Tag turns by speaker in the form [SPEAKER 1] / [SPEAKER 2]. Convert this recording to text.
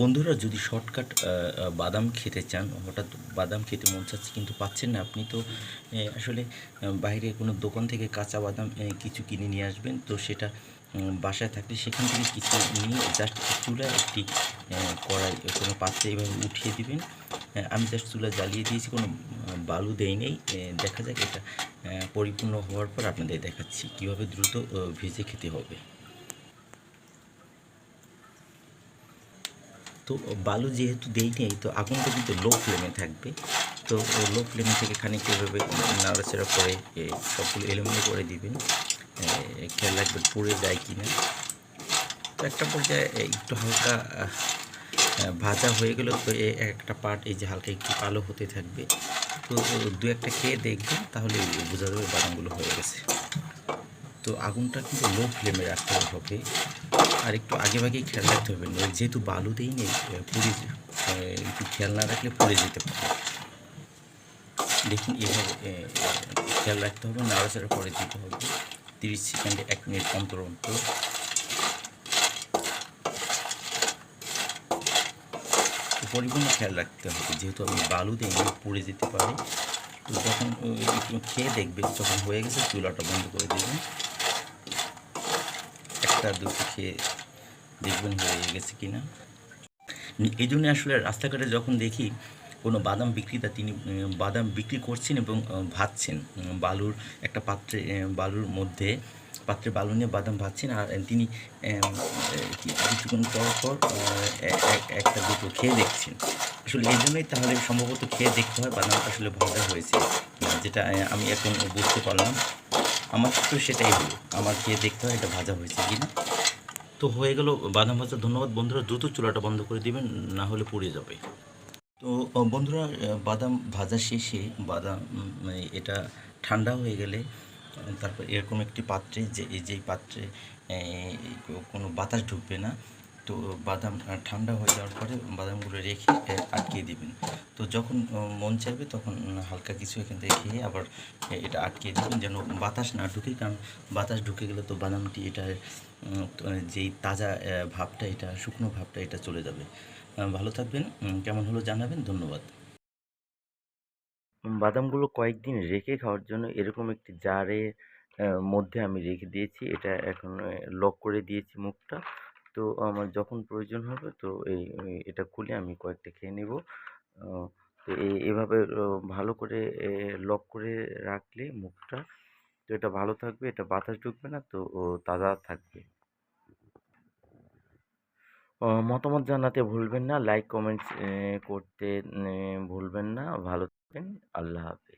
[SPEAKER 1] বন্ধুরা, যদি শর্টকাট বাদাম খেতে চান, হঠাৎ বাদাম খেতে মন চাচ্ছে কিন্তু পাচ্ছেন না, আপনি তো আসলে বাইরে কোনো দোকান থেকে কাঁচা বাদাম কিছু কিনে নিয়ে আসবেন, তো সেটা বাসায় থাকলে সেখান থেকে কিছু নিয়ে জাস্ট চুলা একটি কড়াই, কোনো পাত্রে এভাবে উঠিয়ে দিবেন। আমি জাস্ট চুলা জ্বালিয়ে দিয়েছি, কোনো বালু দেই নেই দেখা যাক এটা পরিপূর্ণ হওয়ার পর আপনাদের দেখাচ্ছি কীভাবে দ্রুত ভেজে খেতে হবে। তো বালু যেহেতু দেই নেই, তো আগুনটা কিন্তু লো ফ্লেমে থাকবে। তো লো ফ্লেম থেকে খানিক এভাবে নাড়াচাড়া করে সবগুলো এলোমেলো করে দিবেন। খেয়াল রাখবেন পুড়ে যায় কি না তো একটা পর্যায়ে একটু হালকা ভাজা হয়ে গেল তো এ একটা পার্ট এই যে হালকা একটু কালো হতে থাকবে। তো দু একটা খেয়ে দেখবেন, তাহলে বোঝা যাবে বাদামগুলো হয়ে গেছে। তো আগুনটা কিন্তু লো ফ্লেমে রাখতে হবে। আর একটু আগে ভাগেই খেয়াল রাখতে হবে। যেহেতু বালু দেই নেই পুড়ে একটু খেয়াল না রাখলে পুড়ে যেতে পারে। দেখুন এভাবে খেয়াল রাখতে হবে নাড়াচাড়া করে দিতে হবে। তিরিশ সেকেন্ডে এক মিনিট অন্তর অন্তর। পরিপূর্ণ খেয়াল রাখতে হবে যেহেতু আমি বালু নি, পুড়ে যেতে পারে। তো যখন খেয়ে দেখবে যখন হয়ে গেছে চুলাটা বন্ধ করে দেবেন। একটা দুটো খেয়ে দেখবেন হয়ে গেছে কিনা। এই জন্য আসলে রাস্তাঘাটে যখন দেখি কোনো বাদাম বিক্রেতা তিনি বাদাম বিক্রি করছেন এবং ভাজছেন বালুর একটা পাত্রে বালুর মধ্যে পাত্রে বালু নিয়ে বাদাম ভাজছেন আর তিনি কিছুক্ষণ পর পর একটা দুটো খেয়ে দেখছেন। আসলে এই জন্যই তাহলে সম্ভবত খেয়ে দেখতে হয় বাদামটা আসলে ভাজা হয়েছে। যেটা আমি এখন বুঝতে পারলাম। আমার তো সেটাই হলো। আমার খেয়ে দেখতে হয় এটা ভাজা হয়েছে কি না তো হয়ে গেল বাদাম ভাজা, ধন্যবাদ। বন্ধুরা, দ্রুত চুলাটা বন্ধ করে দিবেন, না হলে পুড়ে যাবে। তো বন্ধুরা বাদাম ভাজা শেষে, বাদাম মানে এটা ঠান্ডা হয়ে গেলে, তারপর এরকম একটি পাত্রে, যে, এই যেই পাত্রে কোনো বাতাস ঢুকবে না তো বাদাম ঠান্ডা হয়ে যাওয়ার পরে বাদামগুলো রেখে আটকিয়ে দিবেন। তো যখন মন চাইবে তখন হালকা কিছু এখান থেকে খেয়ে আবার এটা আটকিয়ে দিবেন যেন বাতাস না ঢুকে। কারণ বাতাস ঢুকে গেলে তো বাদামটি এটা যেই তাজা ভাবটা, এটা শুকনো ভাবটা, এটা চলে যাবে। ভালো থাকবেন কেমন হলো জানাবেন, ধন্যবাদ। বাদামগুলো কয়েকদিন রেখে খাওয়ার জন্য এরকম একটি জারে মধ্যে আমি রেখে দিয়েছি। এটা এখন লক করে দিয়েছি মুখটা। তো আমার যখন প্রয়োজন হবে তো এই এটা খুলে আমি কয়েকটা খেয়ে নেব। তো এভাবে ভালো করে লক করে রাখলে মুখটা তো এটা ভালো থাকবে, এটা বাতাস ঢুকবে না তো তাজা থাকবে। মতামত জানাতে ভুলবেন না, লাইক, কমেন্টস করতে ভুলবেন না, ভালো থাকবেন, আল্লাহ হাফেজ।